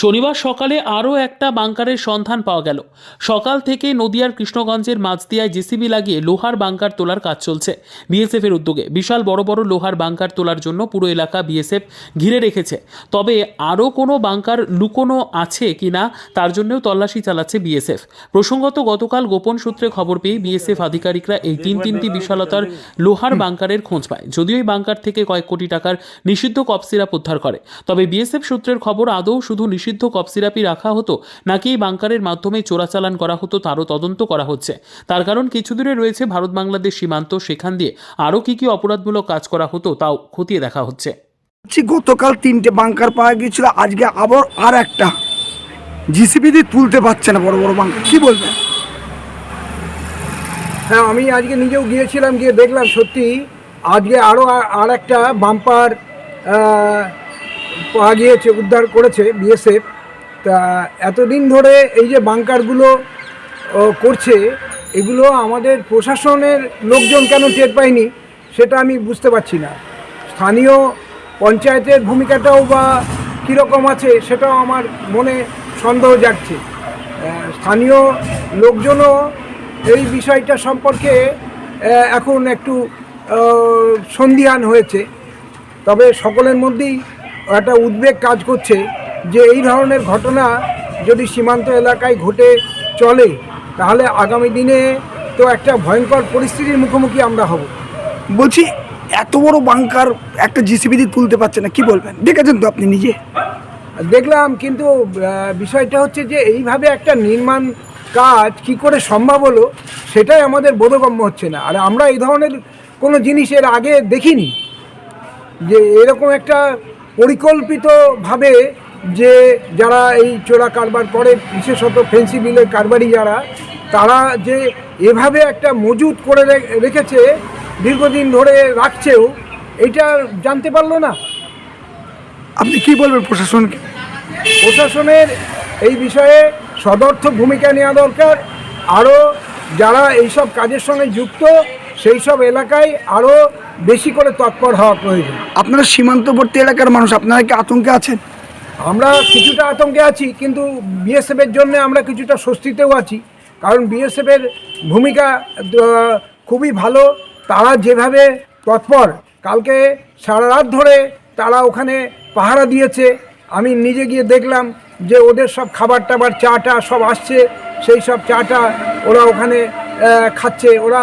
শনিবার সকালে আরও একটা বাংকারের সন্ধান পাওয়া গেল। সকাল থেকে নদিয়ার কৃষ্ণগঞ্জের মাঝদিয়ায় জেসিবি লাগিয়ে লোহার বাংকার তোলার কাজ চলছে বিএসএফের উদ্যোগে। বিশাল বড় বড় লোহার বাংকার তোলার জন্য পুরো এলাকা বিএসএফ ঘিরে রেখেছে। তবে আরও কোনো বাংকার লুকোনো আছে কিনা তার জন্যও তল্লাশি চালাচ্ছে বিএসএফ। প্রসঙ্গত গতকাল গোপন সূত্রে খবর পেয়ে বিএসএফ আধিকারিকরা এই তিন তিনটি বিশালতার লোহার বাংকারের খোঁজ পায়। যদিও এই বাংকার থেকে কয়েক কোটি টাকার নিষিদ্ধ কপ সিরাপ উদ্ধার করে। তবে বিএসএফ সূত্রের খবর আদৌ শুধু নিষিদ্ধ কপ সিরাপই রাখা হতো নাকি এই বাংকারের মাধ্যমে চোরাচালান করা হতো তারও তদন্ত করা হচ্ছে। তার কারণ কিছু দূরে রয়েছে ভারত বাংলাদেশ সীমান্ত সেখান দিয়ে আরও কী কী অপরাধমূলক কাজ করা হতো তাও খতিয়ে দেখা হচ্ছে। গতকাল তিনটে বাংকার পাওয়া গিয়েছিল আজকে আবার আর একটা। জিসিবি দিয়ে তুলতে পারছে না বড় বড় বাংকার কি বলবেন? হ্যাঁ আমি আজকে নিজেও গিয়েছিলাম গিয়ে দেখলাম সত্যি আজকে আরও আর একটা বাম্পার পাওয়া গিয়েছে, উদ্ধার করেছে বিএসএফ তা এতদিন ধরে এই যে বাংকারগুলো করছে, এগুলো আমাদের প্রশাসনের লোকজন কেন টের পায়নি, সেটা আমি বুঝতে পারছি না। স্থানীয় পঞ্চায়েতের ভূমিকাটাও বা কীরকম আছে, সেটাও আমার মনে সন্দেহ জাগছে। স্থানীয় লোকজনও এই বিষয়টা সম্পর্কে এখন একটু সন্ধিহান হয়েছে। তবে সকলের মধ্যেই একটা উদ্বেগ কাজ করছে যে এই ধরনের ঘটনা যদি সীমান্ত এলাকায় ঘটে চলে তাহলে আগামী দিনে তো একটা ভয়ঙ্কর পরিস্থিতির মুখোমুখি আমরা হব। বলছি এত বড় বাংকার একটা জিসিবি দিয়ে তুলতে পারছে না কি বলবেন? দেখেছেন তো আপনি নিজে? দেখলাম কিন্তু বিষয়টা হচ্ছে যে এইভাবে একটা নির্মাণ কাজ কি করে সম্ভব হলো সেটাই আমাদের বোধগম্য হচ্ছে না। আর আমরা এই ধরনের কোনো জিনিসের আগে দেখিনি যে এরকম একটা পরিকল্পিতভাবে যে যারা এই চোরা কারবার করে বিশেষত ফেন্সি বিলের কারবারি যারা তারা যে এভাবে একটা মজুত করে রেখেছে দীর্ঘদিন ধরে রাখছেও এটা জানতে পারল না। আপনি কি বলবেন প্রশাসনকে? প্রশাসনের এই বিষয়ে সদর্থ ভূমিকা নেওয়া দরকার। আরও যারা এইসব কাজের সঙ্গে যুক্ত সেই সব এলাকায় আরও বেশি করে তৎপর হওয়া প্রয়োজন। আপনারা সীমান্তবর্তী এলাকার মানুষ আপনারা কি আতঙ্কে আছেন? আমরা কিছুটা আতঙ্কে আছি কিন্তু বিএসএফের জন্য আমরা কিছুটা স্বস্তিতেও আছি। কারণ বিএসএফের ভূমিকা খুবই ভালো। তারা যেভাবে তৎপর কালকে সারা রাত ধরে তারা ওখানে পাহারা দিয়েছে। আমি নিজে গিয়ে দেখলাম যে ওদের সব খাবার টাবার চাটা সব আসছে। সেই সব চাটা ওরা ওখানে খাচ্ছে। ওরা